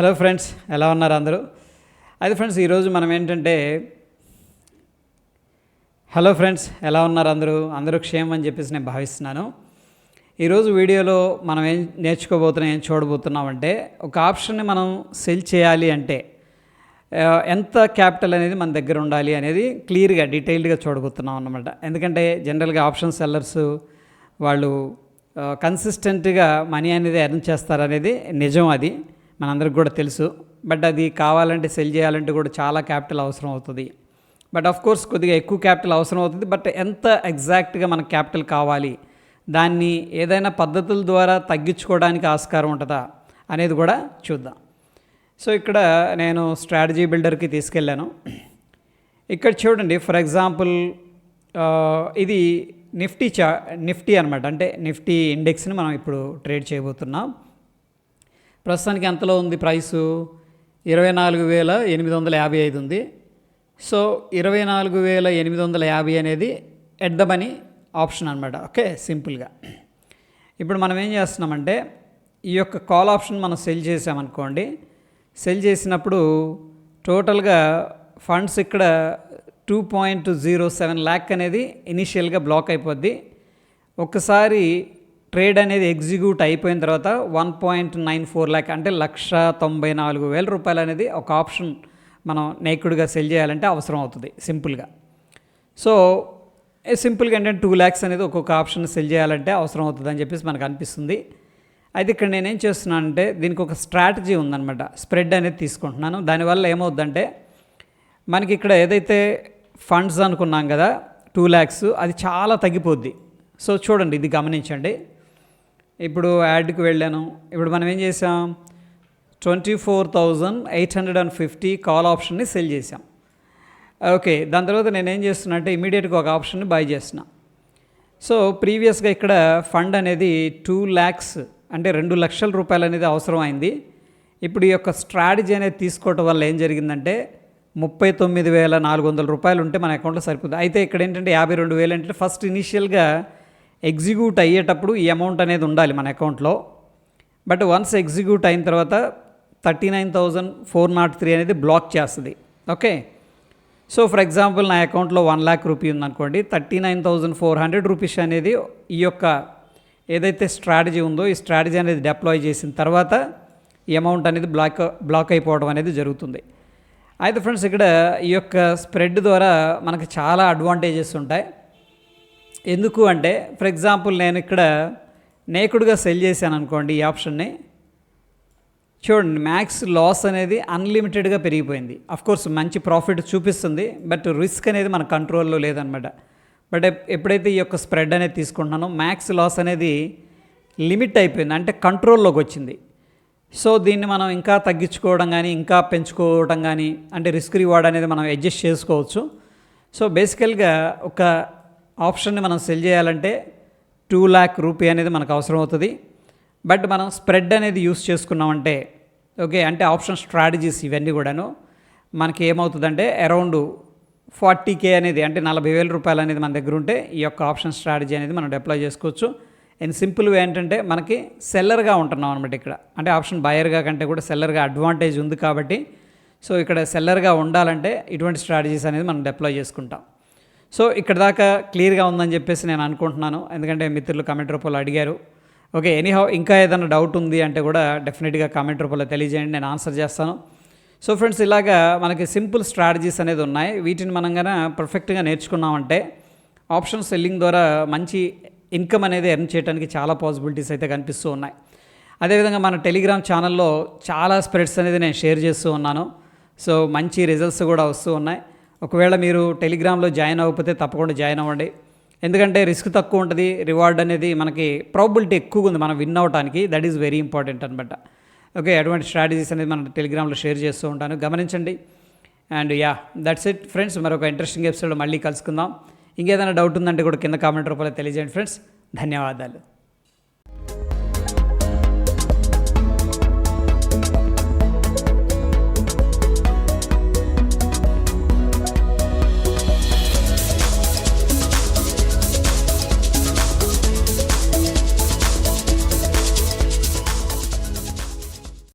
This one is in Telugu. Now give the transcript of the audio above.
హలో ఫ్రెండ్స్ ఎలా ఉన్నారు అందరూ? అది ఫ్రెండ్స్ ఈరోజు మనం ఏంటంటే హలో ఫ్రెండ్స్ ఎలా ఉన్నారు అందరూ? అందరూ క్షేమం అని చెప్పేసి నేను భావిస్తున్నాను. ఈరోజు వీడియోలో మనం ఏం నేర్చుకోబోతున్నాం ఏం చూడబోతున్నామంటే ఒక ఆప్షన్ని మనం సెల్ చేయాలి అంటే ఎంత క్యాపిటల్ అనేది మన దగ్గర ఉండాలి అనేది క్లియర్గా డీటెయిల్డ్గా చూడబోతున్నాం అన్నమాట. ఎందుకంటే జనరల్గా ఆప్షన్ సెల్లర్స్ వాళ్ళు కన్సిస్టెంట్గా మనీ అనేది ఎర్న్ చేస్తారనేది నిజం అది. మనందరికి కూడా తెలుసు. బట్ అది కావాలంటే సెల్ చేయాలంటే కూడా చాలా క్యాపిటల్ అవసరం అవుతుంది. బట్ ఆఫ్ కోర్స్ కొద్దిగా ఎక్కువ క్యాపిటల్ అవసరం అవుతుంది. బట్ ఎంత ఎగ్జాక్ట్గా మనకు క్యాపిటల్ కావాలి దాన్ని ఏదైనా పద్ధతుల ద్వారా తగ్గించుకోవడానికి ఆస్కారం ఉంటుందా అనేది కూడా చూద్దాం. సో ఇక్కడ నేను స్ట్రాటజీ బిల్డర్కి తీసుకెళ్ళాను. ఇక్కడ చూడండి ఫర్ ఎగ్జాంపుల్ ఇది నిఫ్టీ చా నిఫ్టీ అనమాట అంటే నిఫ్టీ ఇండెక్స్ని మనం ఇప్పుడు ట్రేడ్ చేయబోతున్నాం. ప్రస్తుతానికి ఎంతలో ఉంది ప్రైసు? ఇరవై నాలుగు వేల ఎనిమిది వందల యాభై ఐదు ఉంది. సో ఇరవై నాలుగు వేల ఎనిమిది వందల యాభై అనేది ఎట్ ద మనీ ఆప్షన్ అనమాట ఓకే సింపుల్గా. ఇప్పుడు మనం ఏం చేస్తున్నామంటే ఈ యొక్క కాల్ ఆప్షన్ మనం సెల్ చేసామనుకోండి సెల్ చేసినప్పుడు టోటల్గా ఫండ్స్ ఇక్కడ two point zero seven lakh అనేది ఇనీషియల్గా బ్లాక్ అయిపోద్ది. ఒక్కసారి ట్రేడ్ అనేది ఎగ్జిక్యూట్ అయిపోయిన తర్వాత one point nine four lakh అంటే లక్ష తొంభై నాలుగు వేల రూపాయలు అనేది ఒక ఆప్షన్ మనం నేకుడుగా సెల్ చేయాలంటే అవసరం అవుతుంది సింపుల్గా. సో ఏ సింపుల్గా ఏంటంటే టూ ల్యాక్స్ అనేది ఒక్కొక్క ఆప్షన్ సెల్ చేయాలంటే అవసరం అవుతుంది అని చెప్పేసి మనకు అనిపిస్తుంది. అయితే ఇక్కడ నేనేం చేస్తున్నానంటే దీనికి ఒక స్ట్రాటజీ ఉందన్నమాట స్ప్రెడ్ అనేది తీసుకుంటున్నాను. దానివల్ల ఏమవుద్దంటే మనకి ఇక్కడ ఏదైతే ఫండ్స్ అనుకున్నాం కదా టూ ల్యాక్స్ అది చాలా తగ్గిపోద్ది. సో చూడండి ఇది గమనించండి. ఇప్పుడు యాడ్కి వెళ్ళాను. ఇప్పుడు మనం ఏం చేసాం? Twenty four thousand eight hundred and fifty call ఆప్షన్ని సెల్ చేసాం. ఓకే దాని తర్వాత నేను ఏం చేస్తున్నా అంటే ఇమీడియట్గా ఒక ఆప్షన్ని బై చేస్తున్నా. సో ప్రీవియస్గా ఇక్కడ ఫండ్ అనేది టూ ల్యాక్స్ అంటే రెండు లక్షల రూపాయలు అనేది అవసరం అయింది. ఇప్పుడు ఈ యొక్క స్ట్రాటజీ అనేది తీసుకోవటం వల్ల ఏం జరిగిందంటే ముప్పై తొమ్మిది వేల నాలుగు వందల రూపాయలు ఉంటే మన అకౌంట్లో సరిపోతుంది. అయితే ఇక్కడ ఏంటంటే యాభై రెండు వేలు అంటే ఫస్ట్ ఇనీషియల్గా ఎగ్జిక్యూట్ అయ్యేటప్పుడు ఈ అమౌంట్ అనేది ఉండాలి మన అకౌంట్లో బట్ వన్స్ ఎగ్జిక్యూట్ అయిన తర్వాత thirty nine thousand four nought three అనేది బ్లాక్ చేస్తుంది. ఓకే సో ఫర్ ఎగ్జాంపుల్ నా అకౌంట్లో వన్ ల్యాక్ రూపీ ఉందనుకోండి thirty nine thousand four hundred rupees అనేది ఈ యొక్క ఏదైతే స్ట్రాటజీ ఉందో ఈ స్ట్రాటజీ అనేది డిప్లాయ్ చేసిన తర్వాత ఈ అమౌంట్ అనేది బ్లాక్ బ్లాక్ అయిపోవడం అనేది జరుగుతుంది. అయితే ఫ్రెండ్స్ ఇక్కడ ఈ యొక్క స్ప్రెడ్ ద్వారా మనకి చాలా అడ్వాంటేజెస్ ఉంటాయి. ఎందుకు అంటే ఫర్ ఎగ్జాంపుల్ నేను ఇక్కడ నేకుడుగా సెల్ చేశాను అనుకోండి ఈ ఆప్షన్ని. చూడండి మ్యాక్స్ లాస్ అనేది అన్లిమిటెడ్గా పెరిగిపోయింది. కోర్స్ మంచి ప్రాఫిట్ చూపిస్తుంది బట్ రిస్క్ అనేది మన కంట్రోల్లో లేదనమాట. బట్ ఎప్పుడైతే ఈ యొక్క స్ప్రెడ్ అనేది తీసుకుంటున్నానో మ్యాక్స్ లాస్ అనేది లిమిట్ అయిపోయింది అంటే కంట్రోల్లోకి వచ్చింది. సో దీన్ని మనం ఇంకా తగ్గించుకోవడం కానీ ఇంకా పెంచుకోవడం కానీ అంటే రిస్క్ రివార్డ్ అనేది మనం అడ్జస్ట్ చేసుకోవచ్చు. సో బేసికల్గా ఒక ఆప్షన్ని మనం సెల్ చేయాలంటే టూ ల్యాక్ రూపీ అనేది మనకు అవసరం అవుతుంది బట్ మనం స్ప్రెడ్ అనేది యూస్ చేసుకున్నామంటే ఓకే అంటే ఆప్షన్ స్ట్రాటజీస్ ఇవన్నీ కూడాను మనకి ఏమవుతుందంటే అరౌండ్ ఫార్టీ కే అనేది అంటే నలభై వేల రూపాయలు అనేది మన దగ్గర ఉంటే ఈ యొక్క ఆప్షన్ స్ట్రాటజీ అనేది మనం డిప్లాయ్ చేసుకోవచ్చు. అండ్ సింపుల్ వే ఏంటంటే మనకి సెల్లర్గా ఉంటున్నాం అనమాట ఇక్కడ. అంటే ఆప్షన్ బయర్గా కంటే కూడా సెల్లర్గా అడ్వాంటేజ్ ఉంది కాబట్టి. సో ఇక్కడ సెల్లర్గా ఉండాలంటే ఇటువంటి స్ట్రాటజీస్ అనేది మనం డిప్లాయ్ చేసుకుంటాం. సో ఇక్కడ దాకా క్లియర్గా ఉందని చెప్పేసి నేను అనుకుంటున్నాను. ఎందుకంటే మిత్రులు కమెంట్ రూపంలో అడిగారు. ఓకే ఎనీహౌ ఇంకా ఏదైనా డౌట్ ఉంది అంటే కూడా డెఫినెట్గా కామెంట్ రూపంలో తెలియజేయండి నేను ఆన్సర్ చేస్తాను. సో ఫ్రెండ్స్ ఇలాగా మనకి సింపుల్ స్ట్రాటజీస్ అనేది ఉన్నాయి. వీటిని మనం కనుక పర్ఫెక్ట్గా నేర్చుకున్నామంటే ఆప్షన్ సెల్లింగ్ ద్వారా మంచి ఇన్కమ్ అనేది ఎర్న్ చేయడానికి చాలా పాసిబిలిటీస్ అయితే కనిపిస్తూ ఉన్నాయి. అదేవిధంగా మన టెలిగ్రామ్ ఛానల్లో చాలా స్ప్రెడ్స్ అనేది నేను షేర్ చేస్తూ ఉన్నాను. సో మంచి రిజల్ట్స్ కూడా వస్తూ ఉన్నాయి. ఒకవేళ మీరు టెలిగ్రామ్లో జాయిన్ అవ్వకపోతే తప్పకుండా జాయిన్ అవ్వండి. ఎందుకంటే రిస్క్ తక్కువ ఉంటుంది రివార్డ్ అనేది మనకి ప్రాబిలిటీ ఎక్కువ ఉంది మనం విన్ అవడానికి దట్ ఈజ్ వెరీ ఇంపార్టెంట్ అనమాట ఓకే అటువంటి స్ట్రాటజీస్ అనేది మనం టెలిగ్రామ్లో షేర్ చేస్తూ ఉంటాను. గమనించండి. And ya that's it friends మరొక ఇంట్రెస్టింగ్ ఎపిసోడ్ మళ్ళీ కలుసుకుందాం. ఇంకేదైనా డౌట్ ఉందంటే కూడా కింద కామెంట్ రూపంలో తెలియజేయండి ఫ్రెండ్స్ ధన్యవాదాలు.